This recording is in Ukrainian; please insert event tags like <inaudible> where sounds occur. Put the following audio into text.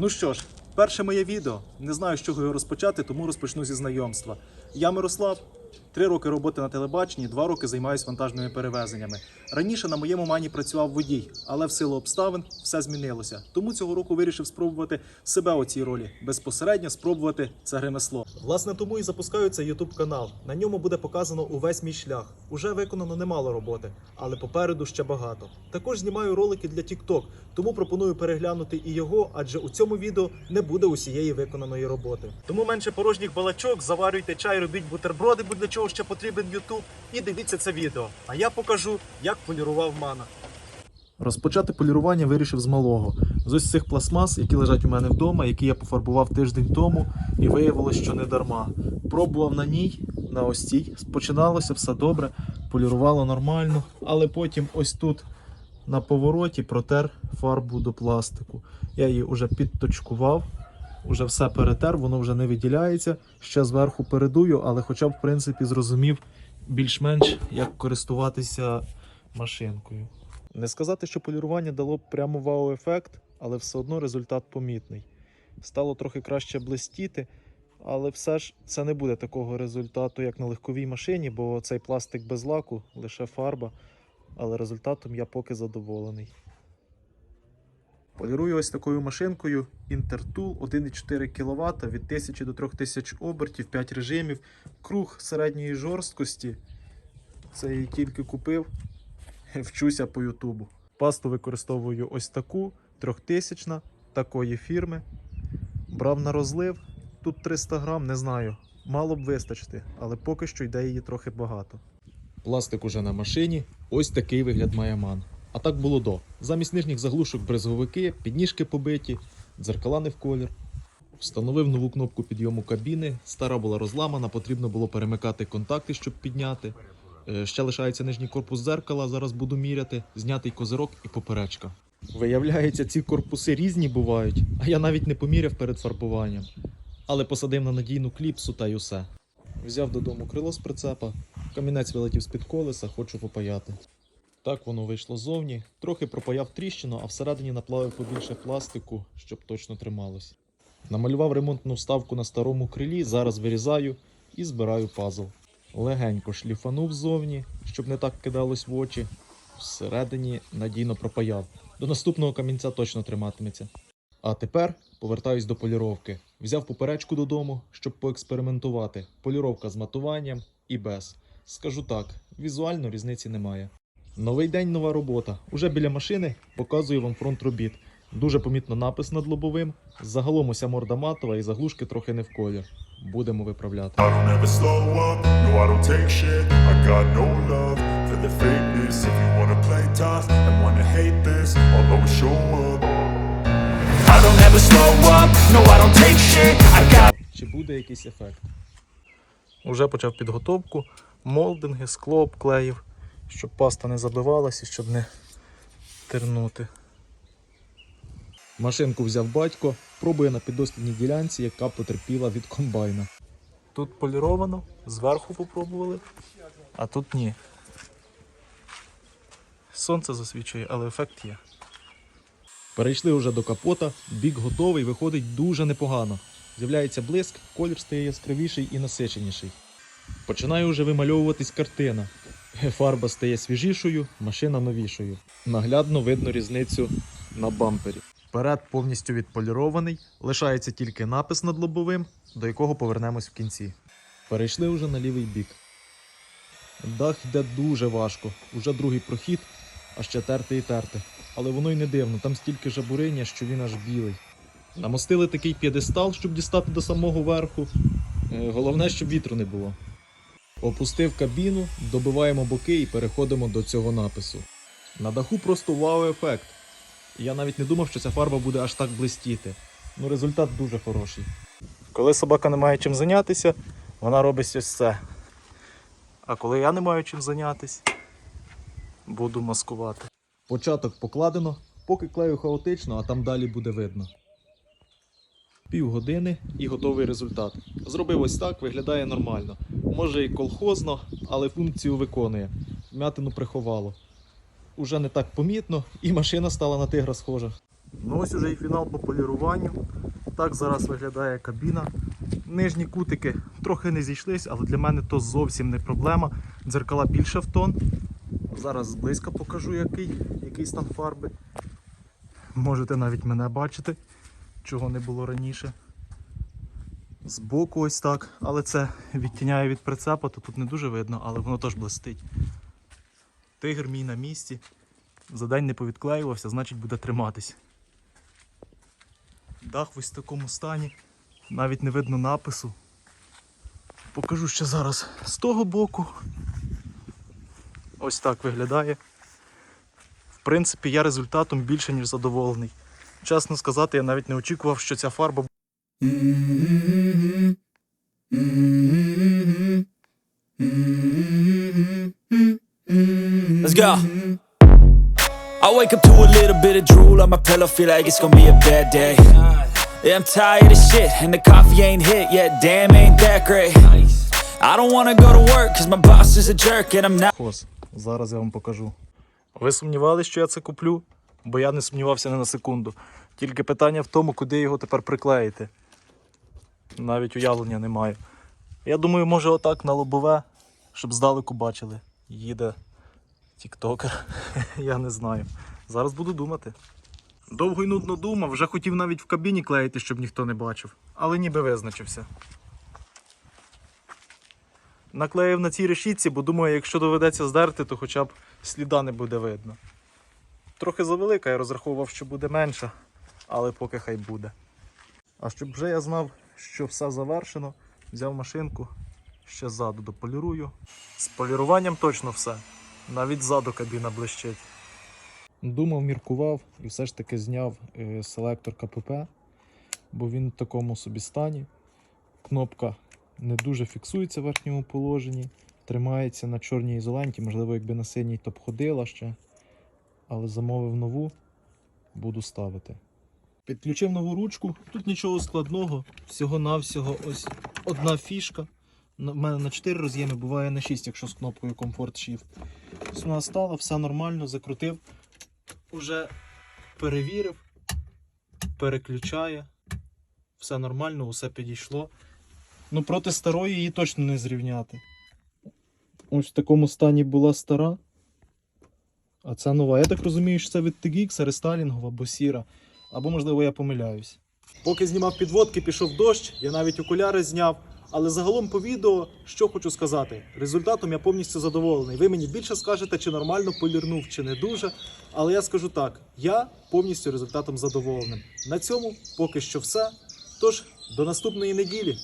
Ну що ж, перше моє відео. Не знаю, з чого його розпочати, тому розпочну зі знайомства. Я Мирослав. Три роки роботи на телебаченні, два роки займаюся вантажними перевезеннями. Раніше на моєму мані працював водій, але в силу обставин все змінилося. Тому цього року вирішив спробувати себе у цій ролі, безпосередньо спробувати це ремесло. Власне, тому і цей YouTube канал. На ньому буде показано увесь мій шлях. Уже виконано немало роботи, але попереду ще багато. Також знімаю ролики для TikTok, тому пропоную переглянути і його, адже у цьому відео не буде усієї виконаної роботи. Тому менше порожніх балачок, заварюйте чай, робіть бутерброди, бо для чого ще потрібен YouTube, і дивіться це відео. А я покажу, як полірував мана. Розпочати полірування вирішив з малого. З ось цих пластмас, які лежать у мене вдома, які я пофарбував тиждень тому, і виявилось, що не дарма. Пробував на ній, на ось цій. Починалося все добре, полірувало нормально, але потім ось тут на повороті протер фарбу до пластику. Я її вже підточкував, вже все перетер, воно вже не виділяється. Ще зверху передую, але хоча б в принципі зрозумів більш-менш, як користуватися машинкою. Не сказати, що полірування дало прямо вау-ефект, але все одно результат помітний. Стало трохи краще блистіти, але все ж це не буде такого результату, як на легковій машині, бо цей пластик без лаку, лише фарба. Але результатом я поки задоволений. Полірую ось такою машинкою Intertool 1,4 кВт від 1000 до 3000 обертів, 5 режимів, круг середньої жорсткості. Це її тільки купив <laughs> вчуся по Ютубу. Пасту використовую ось таку, трьохтисячна, такої фірми. Брав на розлив. Тут 300 грам, не знаю. Мало б вистачити, але поки що йде її трохи багато. Пластик уже на машині. Ось такий вигляд має ман. А так було до. Замість нижніх заглушок брезговики, підніжки побиті, дзеркала не в колір. Встановив нову кнопку підйому кабіни. Стара була розламана, потрібно було перемикати контакти, щоб підняти. Е, Ще лишається нижній корпус дзеркала, зараз буду міряти, знятий козирок і поперечка. Виявляється, ці корпуси різні бувають, а я навіть не поміряв перед фарбуванням. Але посадив на надійну кліпсу та й усе. Взяв додому крило з прицепа, камінець вилетів з-під колеса, хочу попаяти. Так воно вийшло ззовні, трохи пропаяв тріщину, а всередині наплавив побільше пластику, щоб точно трималось. Намалював ремонтну вставку на старому крилі, зараз вирізаю і збираю пазл. Легенько шліфанув ззовні, щоб не так кидалось в очі. Всередині надійно пропаяв. До наступного камінця точно триматиметься. А тепер повертаюсь до поліровки. Взяв поперечку додому, щоб поекспериментувати. Поліровка з матуванням і без. Скажу так, візуально різниці немає. Новий день, нова робота. Уже біля машини показую вам фронт робіт. Дуже помітно напис над лобовим. Загалом уся морда матова і заглушки трохи не в колір. Будемо виправляти. Чи буде якийсь ефект? Уже почав підготовку, молдинги, скло обклеїв, щоб паста не забивалася, щоб не тернути. Машинку взяв батько, пробує на підослідній ділянці, яка потерпіла від комбайна. Тут поліровано, зверху попробували, а тут ні. Сонце засвічує, але ефект є. Перейшли вже до капота, бік готовий, виходить дуже непогано. З'являється блиск, колір стає яскравіший і насиченіший. Починає вже вимальовуватись картина. Фарба стає свіжішою, машина новішою. Наглядно видно різницю на бампері. Перед повністю відполірований, лишається тільки напис над лобовим, до якого повернемось в кінці. Перейшли вже на лівий бік. Дах йде дуже важко. Уже другий прохід, а ще терти і терти. Але воно й не дивно, там стільки жабуриння, що він аж білий. Намостили такий п'єдестал, щоб дістати до самого верху. Е, Головне, щоб вітру не було. Опустив кабіну, добиваємо боки і переходимо до цього напису. На даху просто вау-ефект. Я навіть не думав, що ця фарба буде аж так блистіти. Ну, результат дуже хороший. Коли собака не має чим зайнятися, вона робить ось це. А коли я не маю чим зайнятися, буду маскувати. Початок покладено, поки клею хаотично, а там далі буде видно. Півгодини і готовий результат. Зробив ось так, виглядає нормально. Може і колхозно, але функцію виконує. Вмятину приховало. Уже не так помітно, і машина стала на тигра схожа. Ну ось уже і фінал по поліруванню. Так зараз виглядає кабіна. Нижні кутики трохи не зійшлись, але для мене то зовсім не проблема. Дзеркала більше в тон. Зараз зблизька покажу, який, який стан фарби. Можете навіть мене бачити, чого не було раніше. Збоку ось так, але це відтіняє від прицепа, то тут не дуже видно, але воно теж блистить. Тигр мій на місці. За день не повідклеювався, значить буде триматись. Дах ось в такому стані. Навіть не видно напису. Покажу ще зараз з того боку. Ось так виглядає. В принципі, я результатом більше, ніж задоволений. Чесно сказати, я навіть не очікував, що ця фарба Let's go. I wake up to a little bit of drool on my pillow, feel like it's gonna be a bad day. Yeah, I'm tired of shit, and the coffee ain't hit yet. Damn, ain't that great. I don't wanna go to work, cause my boss is a jerk, and I'm not. Зараз я вам покажу. Ви сумнівалися, що я це куплю? Бо я не сумнівався не на секунду. Тільки питання в тому, куди його тепер приклеїти. Навіть уявлення немає. Я думаю, може отак на лобове, щоб здалеку бачили. Їде тіктокер. <laughs> я не знаю. Зараз буду думати. Довго й нудно думав, вже хотів навіть в кабіні клеїти, щоб ніхто не бачив. Але ніби визначився. Наклеїв на цій решітці, бо думаю, якщо доведеться здерти, то хоча б сліда не буде видно. Трохи завелика, я розраховував, що буде менша, але поки хай буде. А щоб вже я знав, що все завершено, взяв машинку, ще ззаду дополірую. З поліруванням точно все. Навіть ззаду кабіна блищить. Думав, міркував і все ж таки зняв е, селектор КПП, бо він в такому собі стані. Кнопка не дуже фіксується в верхньому положенні, тримається на чорній ізоленті, можливо, якби на синій то б ходила ще. Але замовив нову, буду ставити. Підключив нову ручку, тут нічого складного, всього-навсього ось одна фішка. У мене на 4 роз'єми, буває на 6, якщо з кнопкою Comfort Shift. Ось Вона стала, все нормально, закрутив, уже перевірив, переключає. Все нормально, усе підійшло. Ну, проти старої її точно не зрівняти. Ось в такому стані була стара. А це нова. Я так розумію, що це від TGX, рестайлінгова або сіра. Або, можливо, я помиляюсь. Поки знімав підводки, пішов дощ, я навіть окуляри зняв. Але загалом по відео, що хочу сказати, результатом я повністю задоволений. Ви мені більше скажете, чи нормально полірнув, чи не дуже. Але я скажу так: я повністю результатом задоволеним. На цьому поки що все. Тож, до наступної неділі.